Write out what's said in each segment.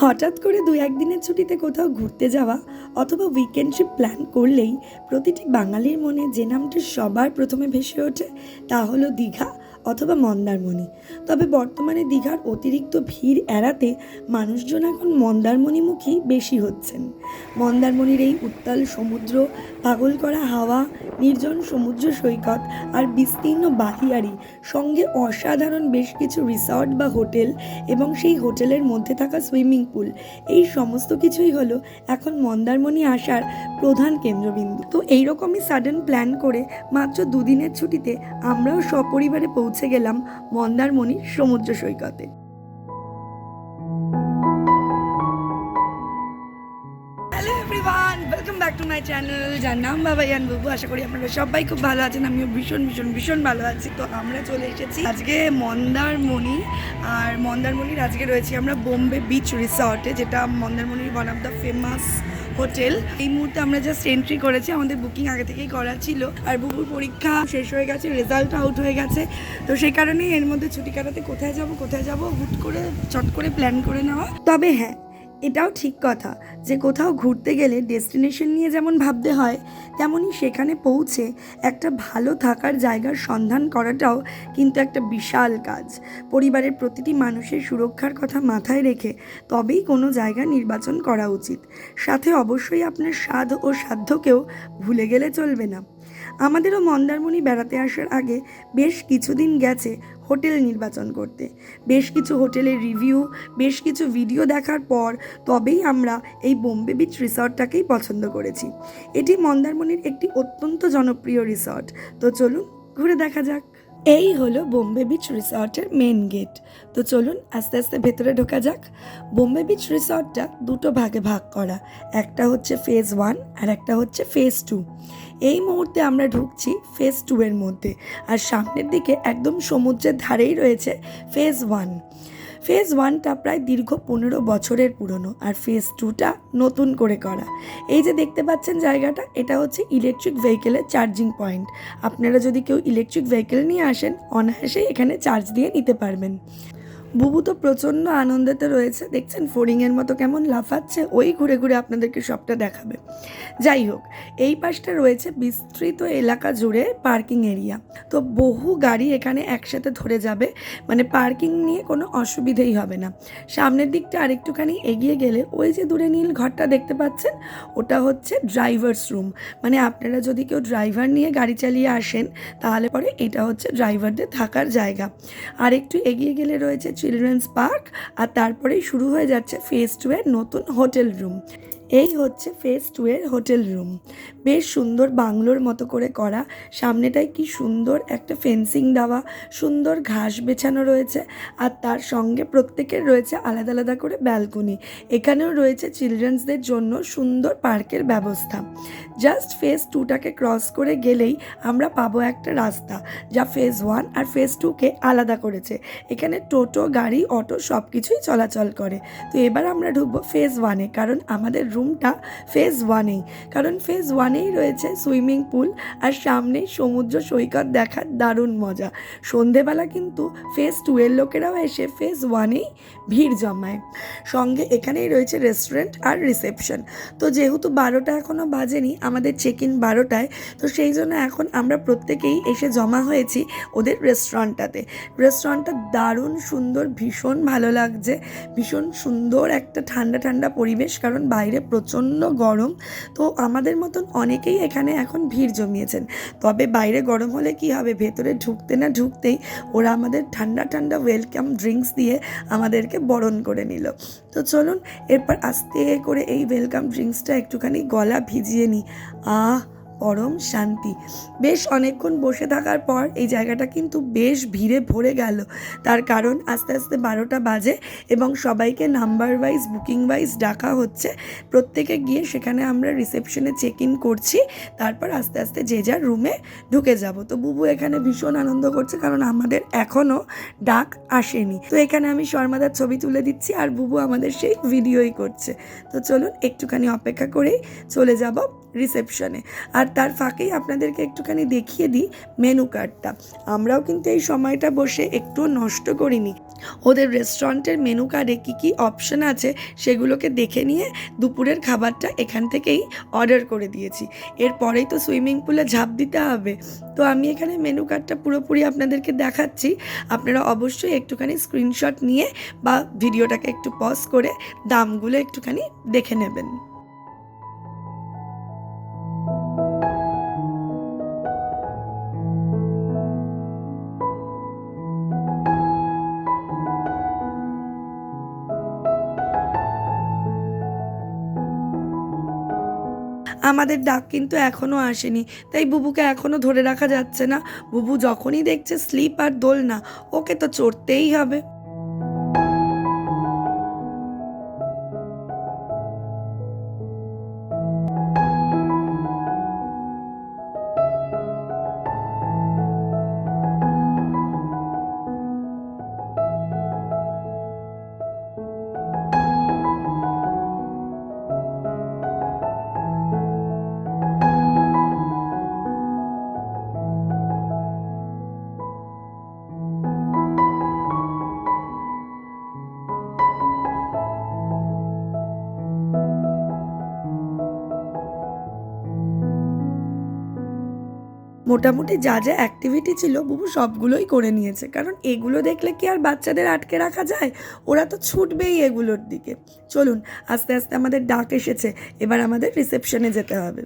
হঠাৎ করে দু একদিনের ছুটিতে কোথাও ঘুরতে যাওয়া অথবা উইকেন্ড ট্রিপ প্ল্যান করলেই প্রতিটি বাঙালির মনে যে নামটা সবার প্রথমে ভেসে ওঠে তা হলো দীঘা অথবা মন্দারমণি। তবে বর্তমানে দীঘার অতিরিক্ত ভিড় এড়াতে মানুষজন এখন মন্দারমণিমুখী বেশি হচ্ছেন। মন্দারমণির এই উত্তাল সমুদ্র, পাগল করা হাওয়া, নির্জন সমুদ্র সৈকত আর বিস্তীর্ণ বাহিয়ারি, সঙ্গে অসাধারণ বেশ কিছু রিসর্ট বা হোটেল এবং সেই হোটেলের মধ্যে থাকা সুইমিং পুল। এই সমস্ত কিছুই হলো এখন মন্দারমণি আসার প্রধান কেন্দ্রবিন্দু। তো এইরকমই সাডেন প্ল্যান করে মাত্র দুদিনের ছুটিতে আমরাও সপরিবারে পৌঁছে গেলাম মন্দারমণির সমুদ্র সৈকতে। Welcome back to my channel যার নাম বাবা ইয়ান বাবু, আশা করি আপনারা সবাই খুব ভালো আছেন, আমিও ভীষণ ভীষণ ভীষণ ভালো আছি। তো আমরা চলে এসেছি আজকে মন্দারমণি, আর মন্দারমণির আজকে রয়েছি আমরা বোম্বে বিচ রিসর্টে, যেটা মন্দারমণির one of the famous hotel. এই মুহূর্তে আমরা জাস্ট এন্ট্রি করেছি, আমাদের বুকিং আগে থেকেই করা ছিল। আর বুবুর পরীক্ষা শেষ হয়ে গেছে রেজাল্ট আউট হয়ে গেছে। তো সেই কারণেই এর মধ্যে ছুটি কাটাতে কোথায় যাব কোথায় যাব, হুট করে, চট করে প্ল্যান করে নেওয়া। তবে হ্যাঁ এটাও ঠিক কথা যে কোথাও ঘুরতে গেলে ডেস্টিনেশন নিয়ে যেমন ভাবতে হয় তেমনই সেখানে পৌঁছে একটা ভালো থাকার জায়গার সন্ধান করাটাও কিন্তু একটা বিশাল কাজ। পরিবারের প্রতিটি মানুষের সুরক্ষার কথা মাথায় রেখে তবেই কোনো জায়গা নির্বাচন করা উচিত। সাথে অবশ্যই আপনার স্বাদ ও সাধ্যকেও ভুলে গেলে চলবে না। আমাদেরও মন্দারমণি বেড়াতে আসার আগে বেশ কিছুদিন গেছে হোটেল নির্বাচন করতে। বেশ কিছু হোটেলের রিভিউ, বেশ কিছু ভিডিও দেখার পর তবেই আমরা এই বোম্বে বিচ রিসর্টটাকেই পছন্দ করেছি। এটি মন্দারমণির একটি অত্যন্ত জনপ্রিয় রিসর্ট। তো চলুন ঘুরে দেখা যাক। এই হলো বোম্বে বিচ রিসর্টের মেন গেট। তো চলুন আস্তে আস্তে ভেতরে ঢোকা যাক। বোম্বে বিচ রিসর্টটা দুটো ভাগে ভাগ করা। একটা হচ্ছে ফেজ ওয়ান আর একটা হচ্ছে ফেজ টু এই মুহূর্তে আমরা ঢুকছি ফেজ টু এর মধ্যে। আর সামনের দিকে একদম সমুদ্রের ধারেই রয়েছে ফেজ ওয়ান ফেজ ওয়ানটা প্রায় দীর্ঘ পনেরো বছরের পুরনো আর ফেজ টুটা নতুন করে করা। এই যে দেখতে পাচ্ছেন জায়গাটা, এটা হচ্ছে ইলেকট্রিক ভেহিকেলের চার্জিং পয়েন্ট আপনারা যদি কেউ ইলেকট্রিক ভেহিকেল নিয়ে আসেন, অনায়াসেই এখানে চার্জ দিয়ে নিতে পারবেন। বুবু তো প্রচণ্ড আনন্দেতে রয়েছে। দেখছেন, ফড়িংয়ের মতো কেমন লাফাচ্ছে, ওই ঘুরে ঘুরে আপনাদেরকে সবটা দেখাবে। যাই হোক, এই পাশটা রয়েছে বিস্তৃত এলাকা জুড়ে পার্কিং এরিয়া। তো বহু গাড়ি এখানে একসাথে ধরে যাবে মানে পার্কিং নিয়ে কোনো অসুবিধেই হবে না। সামনের দিকটা আরেকটুখানি এগিয়ে গেলে ওই যে দূরে নীল ঘরটা দেখতে পাচ্ছেন, ওটা হচ্ছে ড্রাইভার্স রুম। মানে আপনারা যদি কেউ ড্রাইভার নিয়ে গাড়ি চালিয়ে আসেন, তাহলে পরে এটা হচ্ছে ড্রাইভারদের থাকার জায়গা। আর একটু এগিয়ে গেলে রয়েছে চিলড্রেন্স পার্ক আর তারপরেই শুরু হয়ে যাচ্ছে ফেস টু এর নতুন হোটেল রুম এই হচ্ছে ফেস টু এর হোটেল রুম বেশ সুন্দর বাংলোর মতো করে করা। সামনেটায় কি সুন্দর একটা ফেন্সিং দেওয়া, সুন্দর ঘাস বেছানো রয়েছে আর তার সঙ্গে প্রত্যেকের রয়েছে আলাদা আলাদা করে ব্যালকনি এখানেও রয়েছে চিলড্রেন্সদের জন্য সুন্দর পার্কের ব্যবস্থা। জাস্ট ফেজ টুটাকে ক্রস করে গেলেই আমরা পাবো একটা রাস্তা যা ফেজ ওয়ান আর ফেজ টুকে আলাদা করেছে। এখানে টোটো, গাড়ি, অটো সব কিছুই চলাচল করে। তো এবার আমরা ঢুকবো ফেজ ওয়ানে কারণ আমাদের রুমটা ফেজ ওয়ানেই কারণ ফেজ ওয়ানেই রয়েছে সুইমিং পুল আর সামনেই সমুদ্র সৈকত দেখার দারুণ মজা। সন্ধেবেলা কিন্তু ফেজ টু এর লোকেরাও এসে ফেজ ওয়ানেই ভিড় জমায়। সঙ্গে এখানেই রয়েছে রেস্টুরেন্ট আর রিসেপশন তো যেহেতু বারোটা এখনও বাজেনি, আমাদের চেক ইন বারোটায়, তো সেই জন্য এখন আমরা প্রত্যেকেই এসে জমা হয়েছি ওদের রেস্টুরেন্টটাতে রেস্টুরেন্টটা দারুণ সুন্দর, ভীষণ ভালো লাগছে। ভীষণ সুন্দর একটা ঠান্ডা ঠান্ডা পরিবেশ, কারণ বাইরে প্রচণ্ড গরম। তো আমাদের মতন অনেকেই এখানে এখন ভিড় জমিয়েছেন। তবে বাইরে গরম হলে কি হবে? ভেতরে ঢুকতে না ঢুকতেই ওরা আমাদের ঠান্ডা ঠান্ডা ওয়েলকাম ড্রিঙ্কস দিয়ে আমাদেরকে বরণ করে নিল। তো চলুন, এরপর আস্তে করে এই ওয়েলকাম ড্রিঙ্কসটা একটুখানি গলা ভিজিয়ে নিই। আহ! পরম শান্তি। বেশ অনেকক্ষণ বসে থাকার পর এই জায়গাটা কিন্তু বেশ ভিড়ে ভরে গেল। তার কারণ আস্তে আস্তে বারোটা বাজে এবং সবাইকে নাম্বার ওয়াইজ বুকিং ওয়াইজ ডাকা হচ্ছে। প্রত্যেকে গিয়ে সেখানে আমরা রিসেপশনে চেক ইন করছি। তারপর আস্তে আস্তে যে যার রুমে ঢুকে যাব। তো বুবু এখানে ভীষণ আনন্দ করছে কারণ আমাদের এখনও ডাক আসেনি। তো এখানে আমি শর্মাদার ছবি তুলে দিচ্ছি আর বুবু আমাদের সেই ভিডিওই করছে। তো চলুন একটুখানি অপেক্ষা করেই চলে যাব রিসেপশনে আর তার ফাঁকেই আপনাদেরকে একটুখানি দেখিয়ে দিই মেনু কার্ডটা আমরাও কিন্তু এই সময়টা বসে একটুও নষ্ট করিনি। ওদের রেস্টুরেন্টের মেনু কার্ডে কী কী অপশন আছে সেগুলোকে দেখে নিয়ে দুপুরের খাবারটা এখান থেকেই অর্ডার করে দিয়েছি। এরপরেই তো সুইমিং পুলে ঝাঁপ দিতে হবে। তো আমি এখানে মেনু কার্ডটা পুরোপুরি আপনাদেরকে দেখাচ্ছি। আপনারা অবশ্যই একটুখানি স্ক্রিনশট নিয়ে বা ভিডিওটাকে একটু পজ করে দামগুলো একটুখানি দেখে নেবেন। আমাদের ডাক কিন্তু এখনও আসেনি। তাই বুবুকে এখনও ধরে রাখা যাচ্ছে না। বুবু যখনই দেখছে স্লিপ আর দোলনা, ওকে তো চড়তেই হবে। মোটামুটি যা যা অ্যাক্টিভিটি ছিল বুবু সবগুলোই করে নিয়েছে। কারণ এগুলো দেখলে কি আর বাচ্চাদের আটকে রাখা যায়? ওরা তো ছুটবেই এগুলোর দিকে। চলুন, আস্তে আস্তে আমাদের ডাক এসেছে। এবার আমাদের রিসেপশনে যেতে হবে।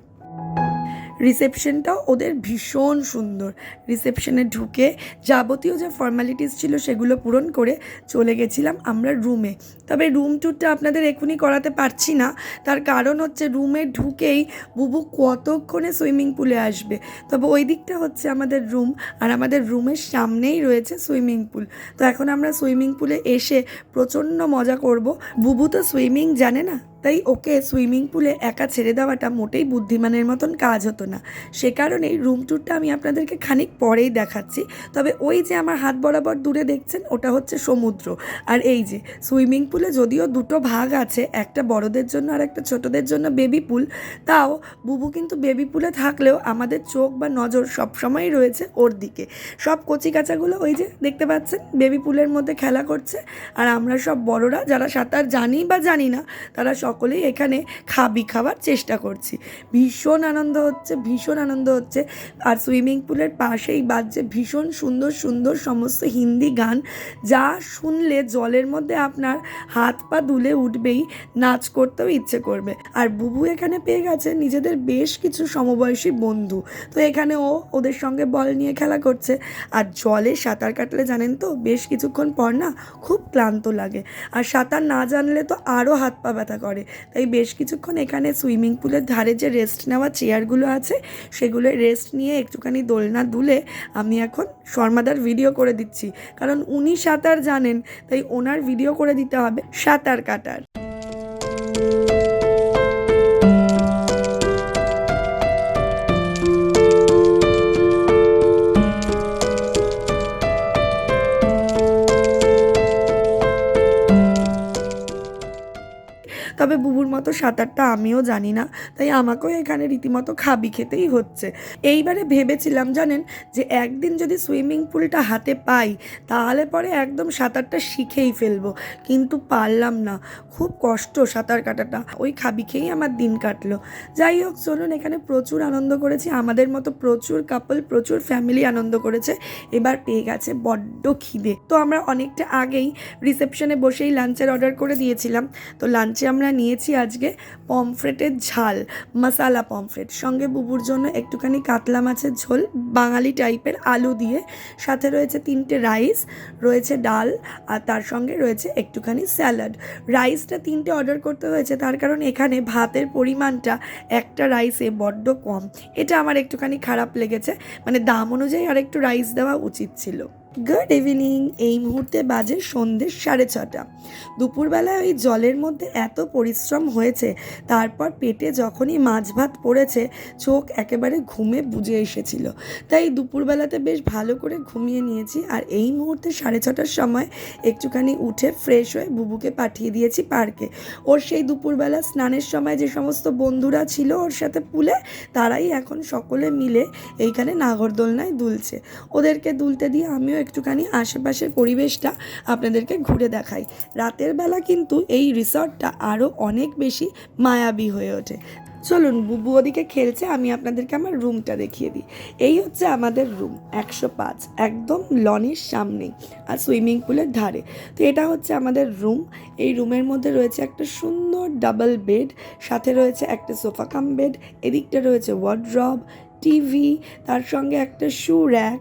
রিসেপশনটাও ওদের ভীষণ সুন্দর। রিসেপশনে ঢুকে যাবতীয় যে ফর্মালিটিস ছিল সেগুলো পূরণ করে চলে গেছিলাম আমরা রুমে তবে রুম ট্যুরটা আপনাদের এখনই করাতে পারছি না। তার কারণ হচ্ছে রুমে ঢুকেই বুবু কতক্ষণে সুইমিং পুলে আসবে? তবে ওই দিকটা হচ্ছে আমাদের রুম আর আমাদের রুমের সামনেই রয়েছে সুইমিং পুল। তো এখন আমরা সুইমিং পুলে এসে প্রচণ্ড মজা করব। বুবু তো সুইমিং জানে না? তাই ওকে সুইমিং পুলে একা ছেড়ে দেওয়াটা মোটেই বুদ্ধিমানের মতন কাজ হতো না। সে কারণেই রুম ট্যুরটা আমি আপনাদেরকে খানিক পরেই দেখাচ্ছি। তবে ওই যে আমার হাত বরাবর দূরে দেখছেন, ওটা হচ্ছে সমুদ্র। আর এই যে, সুইমিং পুলে যদিও দুটো ভাগ আছে, একটা বড়দের জন্য আর একটা ছোটদের জন্য বেবি পুল, তাও বুবু কিন্তু বেবি পুলে থাকলেও আমাদের চোখ বা নজর সবসময়ই রয়েছে ওর দিকে। সব কচি কাচাগুলো ওই যে, দেখতে পাচ্ছেন? বেবি পুলের মধ্যে খেলা করছে। আর আমরা সব বড়রা, যারা সাঁতার জানি বা জানি না, তারা সকলেই এখানে খাবি খাওয়ার চেষ্টা করছি। ভীষণ আনন্দ হচ্ছে, ভীষণ আনন্দ হচ্ছে। আর সুইমিং পুলের পাশেই বাজছে ভীষণ সুন্দর সুন্দর সমস্ত হিন্দি গান। যা শুনলে জলের মধ্যে আপনার হাত পা দুলে উঠবেই, নাচ করতেও ইচ্ছে করবে। আর বুবু এখানে পেয়ে গেছে নিজেদের বেশ কিছু সমবয়সী বন্ধু। তো এখানে ও ওদের সঙ্গে বল নিয়ে খেলা করছে। আর জলে সাঁতার কাটলে জানেন তো, বেশ কিছুক্ষণ পর না খুব ক্লান্ত লাগে। আর সাঁতার না জানলে তো আরও হাত পা ব্যথা করে। তাই বেশ কিছুক্ষণ এখানে সুইমিং পুলের ধারে যে রেস্ট নেওয়া চেয়ারগুলো আছে, সেগুলো রেস্ট নিয়ে একটুখানি দোলনা দুলে আমি এখন শর্মাদার ভিডিও করে দিচ্ছি। কারণ উনি সাঁতার জানেন, তাই ওনার ভিডিও করে দিতে হবে সাঁতার কাটার। মতো সাঁতারটা আমিও জানি না, তাই আমাকেও এখানে রীতিমতো খাবি খেতেই হচ্ছে। এইবারে ভেবেছিলাম জানেন যে একদিন যদি সুইমিং পুলটা হাতে পাই, তাহলে পরে একদম সাঁতারটা শিখেই ফেলব, কিন্তু পারলাম না। খুব কষ্ট সাঁতার কাটাটা, ওই খাবি খেয়েই আমার দিন কাটলো। যাই হোক, চলুন এখানে প্রচুর আনন্দ করেছি, আমাদের মতো প্রচুর কাপল প্রচুর ফ্যামিলি আনন্দ করেছে, এবার পেয়ে গেছে বড্ড খিদে। তো আমরা অনেকটা আগেই রিসেপশনে বসেই লাঞ্চের অর্ডার করে দিয়েছিলাম, তো লাঞ্চে আমরা নিয়েছি আজকে পমফ্রেটের ঝাল, মশালা পমফ্রেট। সঙ্গে বুবুর জন্য একটুখানি কাতলা মাছের ঝোল, বাঙালি টাইপের আলু দিয়ে। সাথে রয়েছে তিনটে রাইস, রয়েছে ডাল, আর তার সঙ্গে রয়েছে একটুখানি স্যালাড। রাইসটা তিনটে অর্ডার করতে হয়েছে, তার কারণ এখানে ভাতের পরিমাণটা একটা রাইসে বড্ড কম। এটা আমার একটুখানি খারাপ লেগেছে মানে দাম অনুযায়ী আর একটু রাইস দেওয়া উচিত ছিল। Good evening. এই মুহূর্তে বাজে সন্ধ্যে সাড়ে ছটা। দুপুরবেলায় ওই জলের মধ্যে এত পরিশ্রম হয়েছে, তারপর পেটে যখনই মাছ ভাত পড়েছে, চোখ একেবারে ঘুমে বুঝে এসেছিল। তাই দুপুরবেলাতে বেশ ভালো করে ঘুমিয়ে নিয়েছি আর এই মুহূর্তে সাড়ে ছটার সময় একটুখানি উঠে ফ্রেশ হয়ে বুবুকে পাঠিয়ে দিয়েছি পার্কে ওর সেই দুপুরবেলা স্নানের সময় যে সমস্ত বন্ধুরা ছিল ওর সাথে পুলে তারাই এখন সকলে মিলে এইখানে নাগরদোলনায় দুলছে। ওদেরকে দুলতে দিয়ে আমিও একটুখানি আশেপাশের পরিবেশটা আপনাদেরকে ঘুরে দেখাই। রাতের বেলা কিন্তু এই রিসর্টটা আরও অনেক বেশি মায়াবী হয়ে ওঠে। চলুন, বুবু ওদিকে খেলছে, আমি আপনাদেরকে আমার রুমটা দেখিয়ে দিই। এই হচ্ছে আমাদের রুম, একশো পাঁচ, একদম লনের সামনেই, আর সুইমিং পুলের ধারে। তো এটা হচ্ছে আমাদের রুম। এই রুমের মধ্যে রয়েছে একটা সুন্দর ডাবল বেড, সাথে রয়েছে একটা সোফা কাম বেড, এদিকটা রয়েছে ওয়ার্ড্রব টিভি, তার সঙ্গে একটা শু র্যাক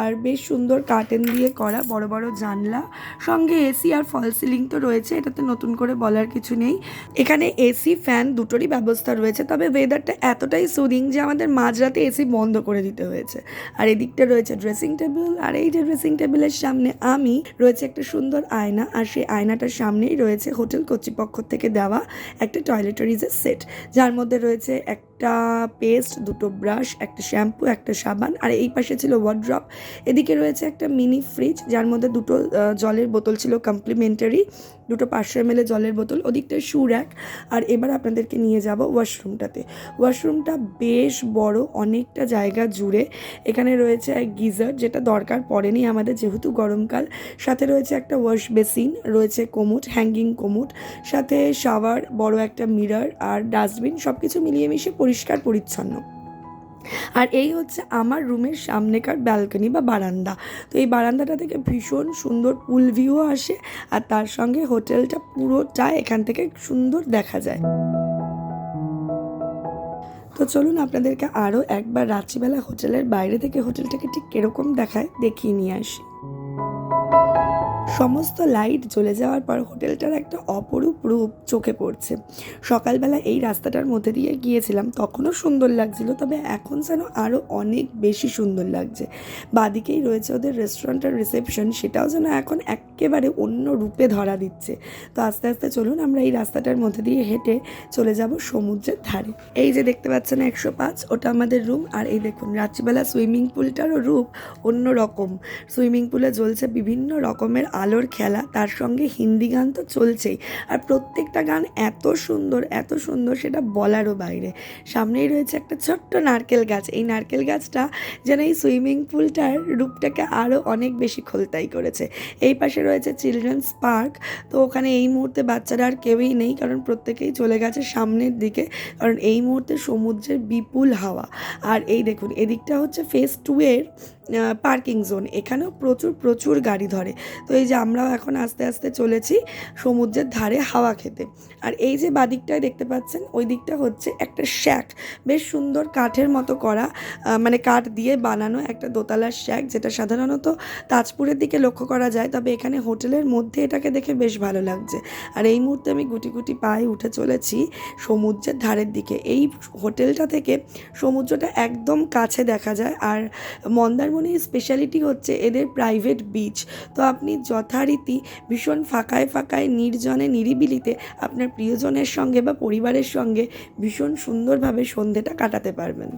আর বেশ সুন্দর কার্টেন দিয়ে করা বড় বড় জানলা, সঙ্গে এসি আর ফল সিলিং তো রয়েছে, এটাতে নতুন করে বলার কিছু নেই। এখানে এসি ফ্যান দুটোরই ব্যবস্থা রয়েছে, তবে ওয়েদারটা এতটাই সুদিং যে আমাদের মাঝরাতে এসি বন্ধ করে দিতে হয়েছে। আর এদিকটা রয়েছে ড্রেসিং টেবিল আর এই যে ড্রেসিং টেবিলের সামনে আমি, রয়েছে একটা সুন্দর আয়না, আর সেই আয়নাটার সামনেই রয়েছে হোটেল কর্তৃপক্ষ থেকে দেওয়া একটা টয়লেটারিজের সেট যার মধ্যে রয়েছে একটা পেস্ট দুটো ব্রাশ একটা শ্যাম্পু, একটা সাবান, আর এই পাশে ছিল ওয়ার্ড্রপ এদিকে রয়েছে একটা মিনি ফ্রিজ যার মধ্যে দুটো জলের বোতল ছিল কমপ্লিমেন্টারি দুটো পাঁচশো এম জলের বোতল ওদিকটা শু র্যাক আর এবার আপনাদেরকে নিয়ে যাব ওয়াশরুমটাতে ওয়াশরুমটা বেশ বড়, অনেকটা জায়গা জুড়ে। এখানে রয়েছে এক গিজার, যেটা দরকার পড়েনি আমাদের, যেহেতু গরমকাল। সাথে রয়েছে একটা ওয়াশ বেসিন রয়েছে কোমোট হ্যাঙ্গিং কোমোট, সাথে শাওয়ার বড় একটা মিরর আর ডাস্টবিন সব কিছু মিলিয়ে মিশিয়ে পরিষ্কার, পরিচ্ছন্ন। আর এই হচ্ছে আমার রুমের সামনেকার ব্যালকনি বা বারান্দা। তো এই বারান্দাটা থেকে ভীষণ সুন্দর পুল ভিউ আসে আর তার সঙ্গে হোটেলটা পুরোটা এখান থেকে সুন্দর দেখা যায়। তো চলুন আপনাদেরকে আরও একবার রাত্রিবেলা হোটেলের বাইরে থেকে হোটেলটাকে ঠিক কীরকম দেখায়, দেখিয়ে নিয়ে আসি। সমস্ত লাইট জ্বলে যাওয়ার পর হোটেলটার একটা অপরূপ রূপ চোখে পড়ছে। সকালবেলা এই রাস্তাটার মধ্যে দিয়ে গিয়েছিলাম, তখনও সুন্দর লাগছিল, তবে এখন যেন আরও অনেক বেশি সুন্দর লাগছে। বাদিকেই রয়েছে ওদের রেস্টুরেন্টের রিসেপশন, সেটাও যেন এখন একেবারে অন্য রূপে ধরা দিচ্ছে। তো আস্তে আস্তে চলুন, আমরা এই রাস্তাটার মধ্যে দিয়ে হেঁটে চলে যাব সমুদ্রের ধারে। এই যে দেখতে পাচ্ছেন একশো পাঁচ, ওটা আমাদের রুম, আর এই দেখুন, রাত্রিবেলা সুইমিং পুলটারও রূপ অন্য রকম সুইমিং পুলে জ্বলছে বিভিন্ন রকমের আলোর খেলা, তার সঙ্গে হিন্দি গান তো চলছেই। আর প্রত্যেকটা গান এত সুন্দর এত সুন্দর সেটা বলারও বাইরে। সামনেই রয়েছে একটা ছোট্ট নারকেল গাছ। এই নারকেল গাছটা যেন এই সুইমিং পুলটার রূপটাকে আরও অনেক বেশি খোলতাই করেছে। এই পাশে রয়েছে চিলড্রেন্স পার্ক। তো ওখানে এই মুহূর্তে বাচ্চারা আর কেউই নেই, কারণ প্রত্যেকেই চলে গেছে সামনের দিকে। কারণ এই মুহূর্তে সমুদ্রের বিপুল হাওয়া। আর এই দেখুন, এদিকটা হচ্ছে ফেস টু এর পার্কিং জোন এখানেও প্রচুর প্রচুর গাড়ি ধরে। তো এই যে আমরাও এখন আস্তে আস্তে চলেছি সমুদ্রের ধারে হাওয়া খেতে। আর এই যে বাদিকটায় দেখতে পাচ্ছেন, ওই দিকটা হচ্ছে একটা শ্যাক বেশ সুন্দর কাঠের মতো করা মানে কাঠ দিয়ে বানানো একটা দোতলার শ্যাক যেটা সাধারণত তাজপুরের দিকে লক্ষ্য করা যায়। তবে এখানে হোটেলের মধ্যে এটাকে দেখে বেশ ভালো লাগছে। আর এই মুহূর্তে আমি গুটি গুটি পায়ে উঠে চলেছি সমুদ্রের ধারের দিকে। এই হোটেলটা থেকে সমুদ্রটা একদম কাছে দেখা যায়। আর মন্দারমণির স্পেশালিটি হচ্ছে এদের প্রাইভেট বিচ তো আপনি যথারীতি ভীষণ ফাঁকায় ফাঁকায়, নির্জনে, নিরিবিলিতে আপনার প্রিয়জনের সঙ্গে বা পরিবারের সঙ্গে ভীষণ সুন্দরভাবে সন্ধেটা কাটাতে পারবেন।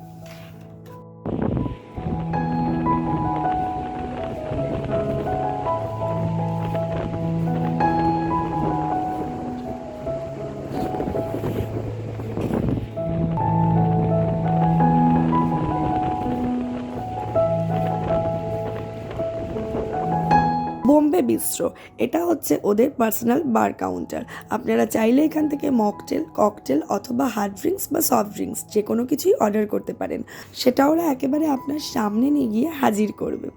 বোম্বে বিস্ট্রো এটা হচ্ছে ওদের পার্সোনাল বার কাউন্টার আপনারা চাইলে এখান থেকে মকটেল ককটেল অথবা হার্ড ড্রিঙ্কস বা সফট ড্রিঙ্কস যে কোনো কিছুই অর্ডার করতে পারেন। সেটা ওরা একেবারে আপনার সামনে নিয়ে গিয়ে হাজির করবে।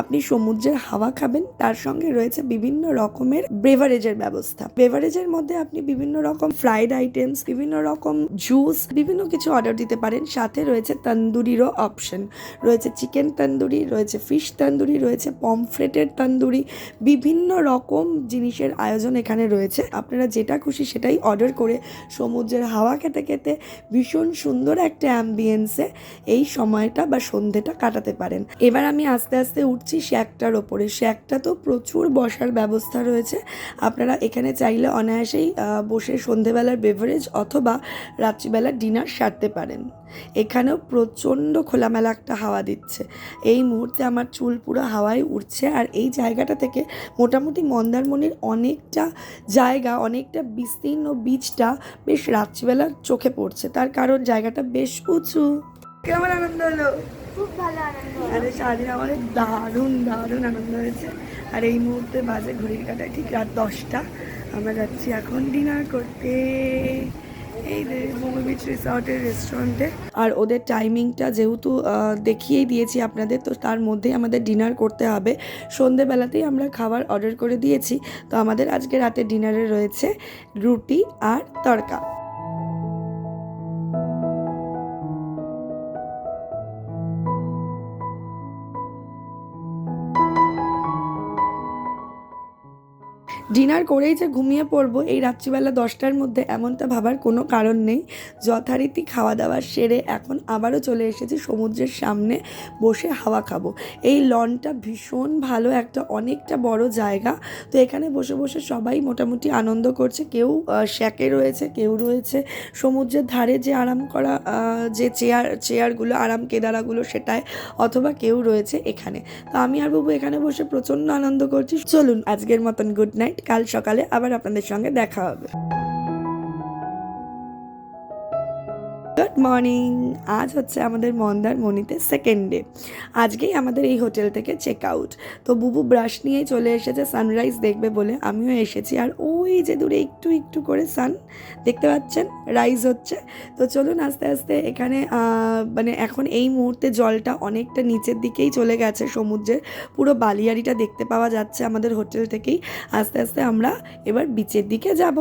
আপনি সমুদ্রের হাওয়া খাবেন, তার সঙ্গে রয়েছে বিভিন্ন রকমের বেভারেজের ব্যবস্থা। বেভারেজের মধ্যে আপনি বিভিন্ন রকম ফ্রাইড আইটেমস বিভিন্ন রকম জুস বিভিন্ন কিছু অর্ডার দিতে পারেন। সাথে রয়েছে তন্দুরিরও অপশন রয়েছে চিকেন তন্দুরি, রয়েছে ফিশ তন্দুরি, রয়েছে পমফ্রেটের তন্দুরি বিভিন্ন রকম জিনিসের আয়োজন এখানে রয়েছে। আপনারা যেটা খুশি সেটাই অর্ডার করে সমুদ্রের হাওয়া খেতে খেতে ভীষণ সুন্দর একটা অ্যাম্বিয়েন্সে এই সময়টা বা সন্ধেটা কাটাতে পারেন। এবার আমি আস্তে আস্তে উঠছি শ্যাকটার ওপরে। শ্যাকটা তো প্রচুর বসার ব্যবস্থা রয়েছে। আপনারা এখানে চাইলে অনায়াসেই বসে সন্ধেবেলার বেভারেজ অথবা রাত্রিবেলার ডিনার সারতে পারেন। এখানেও প্রচণ্ড খোলামেলা একটা হাওয়া দিচ্ছে। এই মুহূর্তে আমার চুল পুরো হাওয়ায় উঠছে আর এই জায়গাটা থেকে মোটামুটি মন্দারমণির অনেকটা জায়গা অনেকটা বিস্তীর্ণ বীজটা বেশ রাত্রিবেলা চোখে পড়ছে। তার কারণ জায়গাটা বেশ উঁচু। কেমন আনন্দ হলো? খুব ভালো আনন্দ। আরে সারাদিন আমাদের দারুণ দারুণ আনন্দ হয়েছে। আর এই মুহূর্তে বাজে ঘড়ির কাটায় ঠিক রাত দশটা। আমরা যাচ্ছি এখন ডিনার করতে। এই আর ওদের টাইমিংটা যেহেতু দেখিয়েই দিয়েছি আপনাদের, তো তার মধ্যেই আমাদের ডিনার করতে হবে। সন্ধেবেলাতেই আমরা খাবার অর্ডার করে দিয়েছি। তো আমাদের আজকে রাতে ডিনারে রয়েছে রুটি আর তড়কা। ডিনার করেই যে ঘুমিয়ে পড়ব, এই রাত্রিবেলা দশটার মধ্যে এমনটা ভাবার কোনো কারণ নেই। যথারীতি খাওয়া দাওয়া সেরে এখন আবারও চলে এসেছি সমুদ্রের সামনে বসে হাওয়া খাব। এই লনটা ভীষণ ভালো একটা, অনেকটা বড় জায়গা। তো এখানে বসে বসে সবাই মোটামুটি আনন্দ করছে। কেউ শ্যাকে রয়েছে, কেউ রয়েছে। সমুদ্রের ধারে যে আরাম করা যে চেয়ার, চেয়ারগুলো, আরাম কেদারাগুলো সেটায় অথবা কেউ রয়েছে এখানে। তো আমি আর বাবু এখানে বসে প্রচণ্ড আনন্দ করছি। চলুন আজকের মতন গুড নাইট। কাল সকালে আবার আপনাদের সঙ্গে দেখা হবে। গুড মর্নিং আজ হচ্ছে আমাদের মন্দারমণিতে সেকেন্ড ডে আজকেই আমাদের এই হোটেল থেকে চেক আউট তো বুবু ব্রাশ নিয়েই চলে এসেছে সানরাইজ দেখবে বলে আমিও এসেছি। আর ওই যে দূরে একটু একটু করে সান দেখতে পাচ্ছেন? রাইজ হচ্ছে। তো চলুন আস্তে আস্তে এখানে মানে এখন এই মুহূর্তে জলটা অনেকটা নিচের দিকেই চলে গেছে। সমুদ্রের পুরো বালিয়াড়িটা দেখতে পাওয়া যাচ্ছে আমাদের হোটেল থেকেই। আস্তে আস্তে আমরা এবার বিচের দিকে যাব।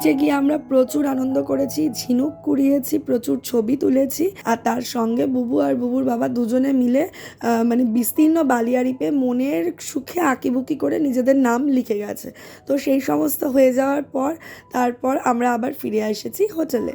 বিচে গিয়ে আমরা প্রচুর আনন্দ করেছি, ঝিনুক কুড়িয়েছি, প্রচুর ছবি তুলেছি আর তার সঙ্গে বুবু আর বুবুর বাবা দুজনে মিলে মানে বিস্তীর্ণ বালিয়াড়িপে মনের সুখে আঁকিবুকি করে নিজেদের নাম লিখে গেছে। তো সেই সমস্ত হয়ে যাওয়ার পর, তারপর আমরা আবার ফিরে এসেছি হোটেলে।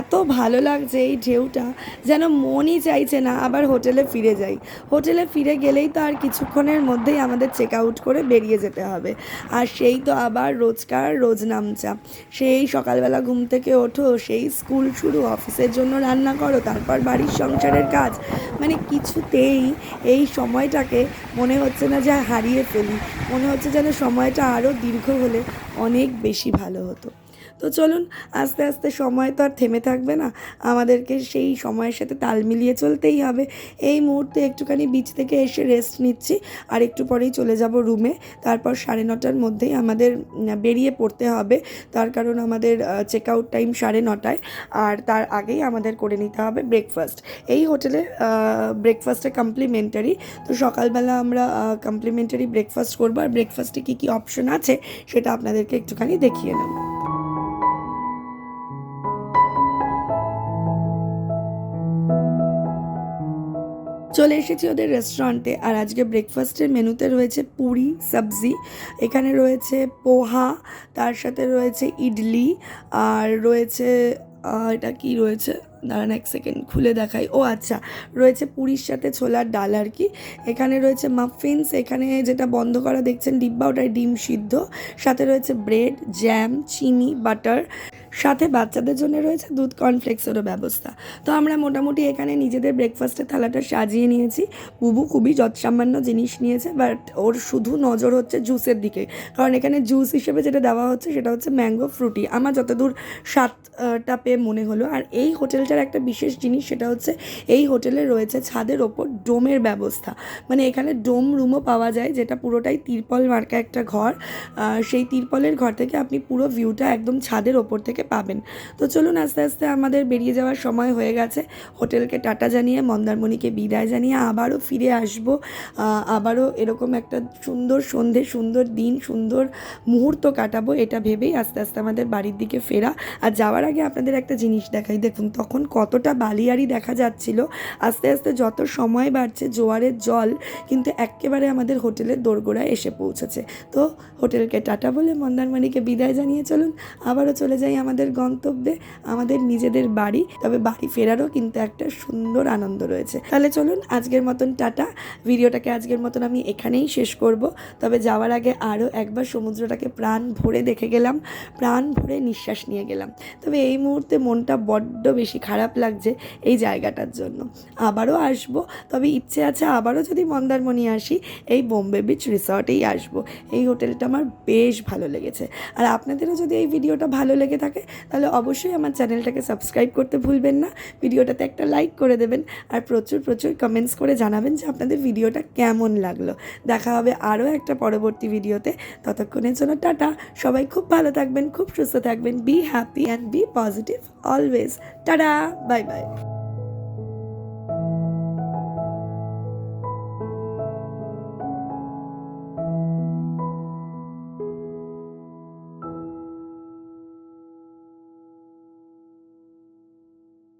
এত ভালো লাগছে এই ঢেউটা, যেন মনই চাইছে না আবার হোটেলে ফিরে যাই। হোটেলে ফিরে গেলেই তো আর কিছুক্ষণের মধ্যেই আমাদের চেক আউট করে বেরিয়ে যেতে হবে। আর সেই তো আবার রোজকার রোজ নামচা। সেই সকালবেলা ঘুম থেকে ওঠো, সেই স্কুল শুরু, অফিসের জন্য রান্না করো, তারপর বাড়ির সংসারের কাজ। মানে কিছুতেই এই সময়টাকে মনে হচ্ছে না যে হারিয়ে ফেলি। মনে হচ্ছে যেন সময়টা আরও দীর্ঘ হলে অনেক বেশি ভালো হতো। তো চলুন, আস্তে আস্তে সময় তো আর থেমে থাকবে না। আমাদেরকে সেই সময়ের সাথে তাল মিলিয়ে চলতেই হবে। এই মুহূর্তে একটুখানি বিচ থেকে এসে রেস্ট নিচ্ছি, আর একটু পরেই চলে যাব রুমে তারপর সাড়ে নটার মধ্যেই আমাদের বেরিয়ে পড়তে হবে। তার কারণ আমাদের চেক আউট টাইম সাড়ে নটায়। আর তার আগেই আমাদের করে নিতে হবে ব্রেকফাস্ট এই হোটেলে ব্রেকফাস্টে কমপ্লিমেন্টারি তো সকালবেলা আমরা কমপ্লিমেন্টারি ব্রেকফাস্ট করব। আর ব্রেকফাস্টে কী কী অপশন আছে, সেটা আপনাদেরকে একটুখানি দেখিয়ে নেব। চলে এসেছি ওদের রেস্টুরেন্টে আর আজকে ব্রেকফাস্টের মেনুতে রয়েছে পুরি, সবজি। এখানে রয়েছে পোহা, তার সাথে রয়েছে ইডলি, আর রয়েছে এটা কি রয়েছে? দাঁড়ান এক সেকেন্ড খুলে দেখাই। ও আচ্ছা রয়েছে পুরীর সাথে ছোলার ডাল আর কি। এখানে রয়েছে মাফিনস এখানে যেটা বন্ধ করা দেখছেন ডিব্বা ওটাই ডিম সিদ্ধ। সাথে রয়েছে ব্রেড জ্যাম চিনি বাটার সাথে বাচ্চাদের জন্য রয়েছে দুধ কর্নফ্লেক্সেরও ব্যবস্থা। তো আমরা মোটামুটি এখানে নিজেদের ব্রেকফাস্টের থালাটা সাজিয়ে নিয়েছি। বুবু খুবই যৎসামান্য জিনিস নিয়েছে বাট ওর শুধু নজর হচ্ছে জুসের দিকে। কারণ এখানে জুস হিসেবে যেটা দেওয়া হচ্ছে, সেটা হচ্ছে ম্যাঙ্গো ফ্রুটি আমার যতদূর স্বাদটা পেয়ে মনে হলো। আর এই হোটেলটার একটা বিশেষ জিনিস, সেটা হচ্ছে এই হোটেলে রয়েছে ছাদের ওপর ডোমের ব্যবস্থা। মানে এখানে ডোম রুমও পাওয়া যায়, যেটা পুরোটাই তিরপল মার্কা একটা ঘর। সেই তিরপলের ঘর থেকে আপনি পুরো ভিউটা একদম ছাদের ওপর থেকে পাবেন। তো চলুন আস্তে আস্তে আমাদের বেরিয়ে যাওয়ার সময় হয়ে গেছে। হোটেলকে টাটা জানিয়ে, মন্দারমণিকে বিদায় জানিয়ে আবারও ফিরে আসব। আবারও এরকম একটা সুন্দর সন্ধে, সুন্দর দিন, সুন্দর মুহূর্ত কাটাবো, এটা ভেবেই আস্তে আস্তে আমাদের বাড়ির দিকে ফেরা। আর যাওয়ার আগে আপনাদের একটা জিনিস দেখাই। দেখুন, তখন কতটা বালিয়ারি দেখা যাচ্ছিল। আস্তে আস্তে যত সময় বাড়ছে, জোয়ারের জল কিন্তু একেবারে আমাদের হোটেলের দোরগোড়ায় এসে পৌঁছেছে। তো হোটেলকে টাটা বলে মন্দারমণিকে বিদায় জানিয়ে চলুন, আবারও চলে যাই আমাদের গন্তব্যে আমাদের নিজেদের বাড়ি, তবে বাড়ি ফেরারও কিন্তু একটা সুন্দর আনন্দ রয়েছে। তাহলে চলুন আজকের মতন টাটা। ভিডিওটাকে আজকের মতন আমি এখানেই শেষ করব। তবে যাওয়ার আগে আরও একবার সমুদ্রটাকে প্রাণ ভরে দেখে গেলাম, প্রাণ ভরে নিঃশ্বাস নিয়ে গেলাম। তবে এই মুহূর্তে মনটা বড্ড বেশি খারাপ লাগছে এই জায়গাটার জন্য। আবারও আসব, তবে ইচ্ছে আছে আবারও যদি মন্দারমণি আসি, এই বোম্বে বিচ রিসর্টেই আসব। এই হোটেলটা আমার বেশ ভালো লেগেছে। আর আপনাদেরও যদি এই ভিডিওটা ভালো লেগে থাকে, তাহলে অবশ্যই আমার চ্যানেলটাকে সাবস্ক্রাইব করতে ভুলবেন না, ভিডিওটাতে একটা লাইক করে দেবেন আর প্রচুর প্রচুর কমেন্টস করে জানাবেন যে আপনাদের ভিডিওটা কেমন লাগল। দেখা হবে আরও একটা পরবর্তী ভিডিওতে, ততক্ষণের জন্য টাটা, সবাই খুব ভালো থাকবেন, খুব সুস্থ থাকবেন be happy and be positive always tata bye bye